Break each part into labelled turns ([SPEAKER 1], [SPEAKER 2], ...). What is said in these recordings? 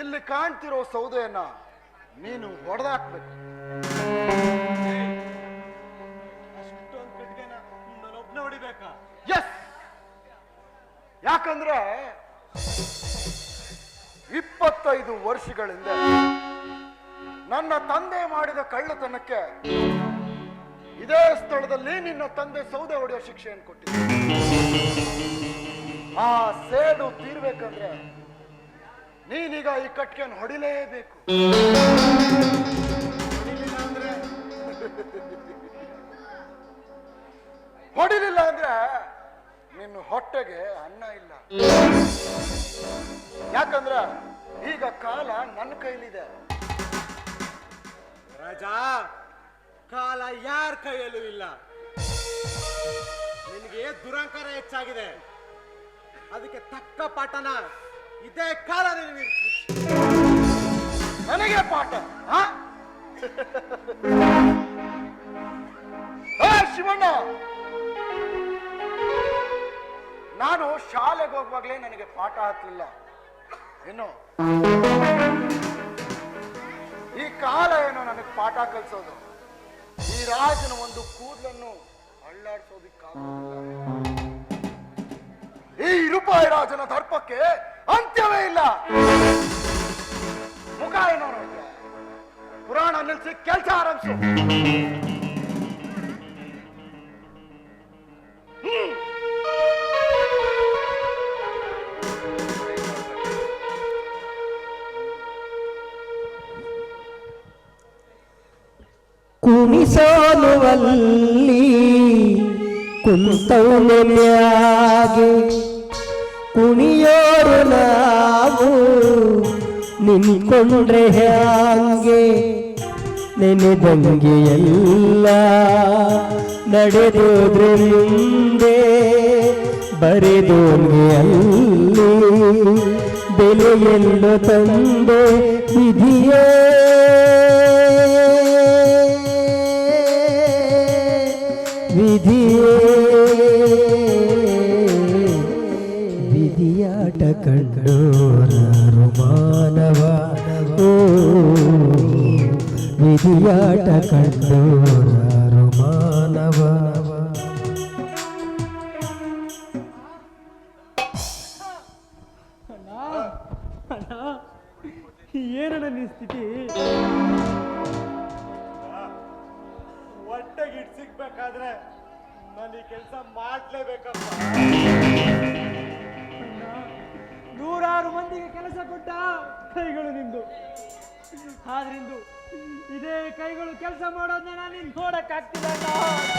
[SPEAKER 1] ಇಲ್ಲಿ ಕಾಣ್ತಿರೋ ಸೌದೆಯನ್ನ ನೀನು ಹೊಡೆದಾಕ್ಬೇಕು. ಎಸ್ ಯಾಕಂದ್ರೆ ಇಪ್ಪತ್ತೈದು ವರ್ಷಗಳಿಂದ ನನ್ನ ತಂದೆ ಮಾಡಿದ ಕಳ್ಳತನಕ್ಕೆ ಇದೇ ಸ್ಥಳದಲ್ಲಿ ನಿನ್ನ ತಂದೆ ಸೌದೆ ಹೊಡೆಯೋ ಶಿಕ್ಷೆಯನ್ನು ಕೊಟ್ಟಿದ್ದ. ಆ ಸೇಡು ತೀರ್ಬೇಕಂದ್ರೆ ನೀನೀಗ ಈ ಕಟ್ಕೆಯನ್ನು ಹೊಡಿಲೇಬೇಕು. ಹೊಡಿಲಿಲ್ಲ ಅಂದ್ರೆ ಹೊಡಿಲಿಲ್ಲ ಅಂದ್ರೆ ನಿನ್ನ ಹೊಟ್ಟೆಗೆ ಅನ್ನ ಇಲ್ಲ. ಯಾಕಂದ್ರ ಈಗ ಕಾಲ ನನ್ನ ಕೈಲಿದೆ.
[SPEAKER 2] ರಾಜಾ, ಕಾಲ ಯಾರ ಕೈಯಲ್ಲೂ ಇಲ್ಲ. ನಿನಗೆ ದುರಂಕಾರ ಹೆಚ್ಚಾಗಿದೆ. ಅದಕ್ಕೆ ತಕ್ಕ ಪಾಠನ ಇದೇ ಕಾಲ ನಿನಗೆ.
[SPEAKER 1] ಪಾಠ? ಏ, ಶಿವಣ್ಣ! ನಾನು ಶಾಲೆಗೆ ಹೋಗುವಾಗ್ಲೇ ನನಗೆ ಪಾಠ ಹತ್ತಲಿಲ್ಲ ಏನು ಈ ಕಾಲ ಏನು ನನಗೆ ಪಾಠ ಕಲಿಸೋದು? ಈ ರಾಜನ ಒಂದು ಕೂದಲನ್ನು ಅಳ್ಳಾಡಿಸೋದಿಕ್ಕಾಗ ಈ ರೂಪಾಯಿ ರಾಜನ ದರ್ಪಕ್ಕೆ ಅಂತ್ಯವೇ ಇಲ್ಲ ಮುಖ ಏನೋ ನೋಡ್ದೆ ಪುರಾಣ ನಿಲ್ಸಿ ಕೆಲಸ ಆರಂಭಿಸು
[SPEAKER 3] ಕುಣಿಸೋನುವಲ್ಲಿ ಕುಂತವನೆ ಮ್ಯಾಗೆ ಕುಣಿಯೋರು ನಾವು ನಿಂತ್ಕೊಂಡ್ರೆ ಹ್ಯಾಂಗೆ? ನೆನೆದಂಗೆ ಎಲ್ಲ ನಡೆದೋದ್ರೆ ಮುಂದೆ ಬರೆದೋನ್ಗೆ ಅಲ್ಲಿ ಬೆಲೆಯೆಲ್ಲೋ ತಂದೆ ವಿಧಿಯೇ? ಕಂಡೋರಾರು ಮಾನವ. ವಿಧಿಯಾಟ ಕಂಡೋರಾರು ಮಾನವ.
[SPEAKER 4] ಏನಣ್ಣ ನಿನ್ ಸ್ಥಿತಿ
[SPEAKER 2] ಹೊಟ್ಟೆಗೆ ಇಟ್ ಸಿಗ್ಬೇಕಾದ್ರೆ ನಾನು ಈ ಕೆಲಸ ಮಾಡ್ಲೇಬೇಕಪ್ಪ.
[SPEAKER 4] ನೂರಾರು ಮಂದಿಗೆ ಕೆಲಸ ಕೊಟ್ಟ ಕೈಗಳು ನಿಂದು. ಆದ್ರಿಂದ ಇದೇ ಕೈಗಳು ಕೆಲಸ ಮಾಡೋದನ್ನ ನಾನು ನಿನ್ ನೋಡಕ್ಕಾಗ್ತಿಲ್ಲ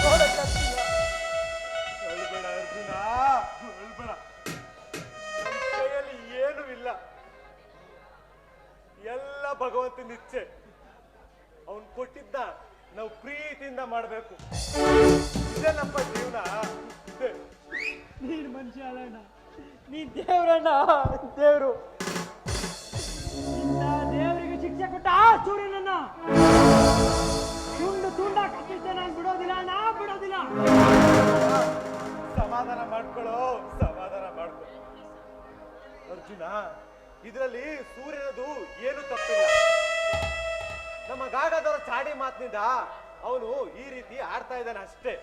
[SPEAKER 4] ನೋಡಕ್ಕಾಗ್ತಿಲ್ಲ
[SPEAKER 2] ಅಳ್ಬೇಡ ಅರ್ಜುನ ಅಳ್ಬೇಡ ಕೈಯಲ್ಲಿ ಏನೂ ಇಲ್ಲ. ಎಲ್ಲ ಭಗವಂತನ ಇಚ್ಛೆ. ಅವನು ಕೊಟ್ಟಿದ್ದ ನಾವು ಪ್ರೀತಿಯಿಂದ ಮಾಡಬೇಕು. ನಮ್ಮ ಜೀವನ. ನೀನು
[SPEAKER 4] ನೀನ್ ಮನುಷ್ಯ ಅಲ್ಲಣ್ಣ ನೀನ್ ದೇವ್ರಣ್ಣ ದೇವ್ರು. ಇಂಥ ದೇವರಿಗೆ ಶಿಕ್ಷೆ ಕೊಟ್ಟ ಆ ಸೂರ್ಯನನ್ನ ತುಂಡು ತುಂಡ ಕಟ್ಟಿದ್ದೆ ನಾನು ಬಿಡೋದಿಲ್ಲ ನಾ ಬಿಡೋದಿಲ್ಲ.
[SPEAKER 2] ಸಮಾಧಾನ ಮಾಡ್ಕೊಳ್ಳೋ ಸಮಾಧಾನ ಮಾಡ್ಕೊ. ಅರ್ಜುನ ಇದರಲ್ಲಿ ಸೂರ್ಯನದು ಏನು ತಪ್ಪಿಲ್ಲ. ನಮ್ಮ ಗಾಗದವರ ಚಾಡಿ ಮಾತಿನಿಂದ ಅವನು ಈ ರೀತಿ ಆಡ್ತಾ ಇದ್ದಾನೆ ಅಷ್ಟೇ.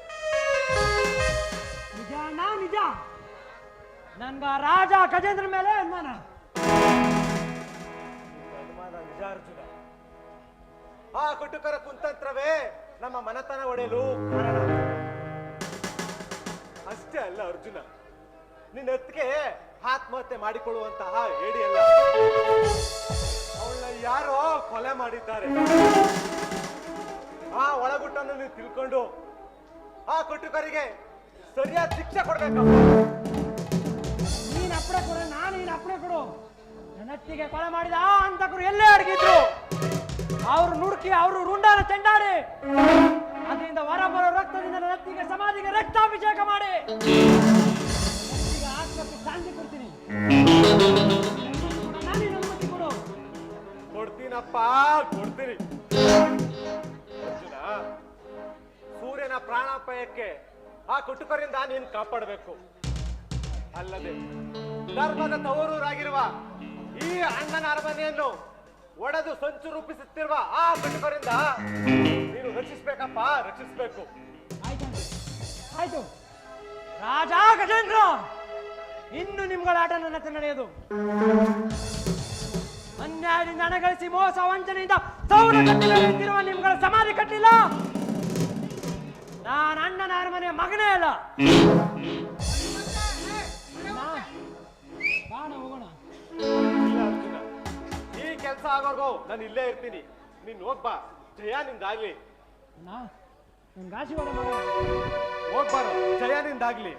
[SPEAKER 4] ನಿಜ ನಾ ನಿಜ. ನನ್ಗ ರಾಜ ಗಜೇಂದ್ರ ಮೇಲೆ ಅನುಮಾನ.
[SPEAKER 2] ಅನುಮಾನ ನಿಜ ಅರ್ಜುನ? ಆ ಕುಟುಕರ ಕುಂತಂತ್ರವೇ ನಮ್ಮ ಮನತನ ಒಡೆಯಲು ಅಷ್ಟೇ ಅಲ್ಲ ಅರ್ಜುನ, ನಿನ್ನ ಹೊತ್ತಿಗೆ ಆತ್ಮಹತ್ಯೆ ಮಾಡಿಕೊಳ್ಳುವಂತಹ ಹೇಳಿ ಅಲ್ಲ. ಅವಳನ್ನ ಯಾರೋ ಕೊಲೆ ಮಾಡಿದ್ದಾರೆ. ಆ ಒಳಗುಟ್ಟನ್ನು ನೀವು ತಿಳ್ಕೊಂಡು ಆ ಕುಟುಕರಿಗೆ ಸರಿಯಾದ ಶಿಕ್ಷೆ ಕೊಡ್ಬೇಕಪ್ಪ
[SPEAKER 4] ನನ್ನತ್ತಿಗೆ ಕೊಲೆ ಮಾಡಿದ ಆ ಹಂತಕರು ಎಲ್ಲೇ ಅಡಗಿದ್ರು ಅವರು ನುಡುಕಿ ಅವರು ರುಂಡಾನ ಚೆಂಡಾಡಿ, ಅದರಿಂದ ಹೊರ ಬರೋ ರಕ್ತದಿಂದ ರಕ್ತಿಗೆ ಸಮಾಧಿಗೆ ರಕ್ತಾಭಿಷೇಕ ಮಾಡಿ. ಶಾಂತಿ ಕೊಡ್ತೀನಿ. ಅನುಮತಿ ಕೊಡು.
[SPEAKER 2] ಕೊಡ್ತೀನಪ್ಪ, ಕೊಡ್ತೀನಿ. ಸೂರ್ಯನ ಪ್ರಾಣಾಪಾಯಕ್ಕೆ ಆ ಕುಟುಕರಿಂದ ನೀನ್ ಕಾಪಾಡಬೇಕು. ಅಲ್ಲದೆ ಧರ್ಮದ ತವರೂರಾಗಿರುವ ಈ ಅಣ್ಣನ ಅರಮನೆಯನ್ನು ಒಡೆದು ಸಂಚು ರೂಪಿಸುತ್ತಿರುವ ಆ ಬಿಟ್ಟುಕರಿಂದ ನೀನು ರಕ್ಷಿಸ್ಬೇಕಪ್ಪ, ರಕ್ಷಿಸ್ಬೇಕು.
[SPEAKER 4] ಆಯ್ತು. ರಾಜ ಗಜೇಂದ್ರ, ಇನ್ನು ನಿಮ್ಗಳ ಆಟ ನನ್ನ ಹತ್ರ ನಡೆಯೋದು. ಅನ್ಯಾಯದಿಂದ ಹಣ ಗಳಿಸಿ ಮೋಸ ವಂಚನೆಯಿಂದ ಸೌರ ಕಟ್ಟಿರುವ ನಿಮ್ಗಳ ಸಮಾಧಿ ಕಟ್ಟಿಲ್ಲ. ನಾನು ಅಣ್ಣನ ಅರಮನೆಯ ಮಗನೇ ಅಲ್ಲ.
[SPEAKER 2] ಕೆಲಸ ಆಗೋರ್ಗು ನಾನು ಇಲ್ಲೇ ಇರ್ತೀನಿ. ನೀನ್ ಹೋಗ್ಬಾ. ಜಯ ನಿಂದಾಗ್ಲಿ
[SPEAKER 4] ನಾ ನನ್ಗೆ ಆಶೀರ್ವಾದ ಮಾಡೋಣ
[SPEAKER 2] ಹೋಗ್ಬಾರು. ಜಯ ನಿಂದಾಗ್ಲಿ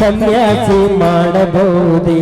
[SPEAKER 3] ಸನ್ಯಾಸಿ ಮಾಡಬಹುದೇ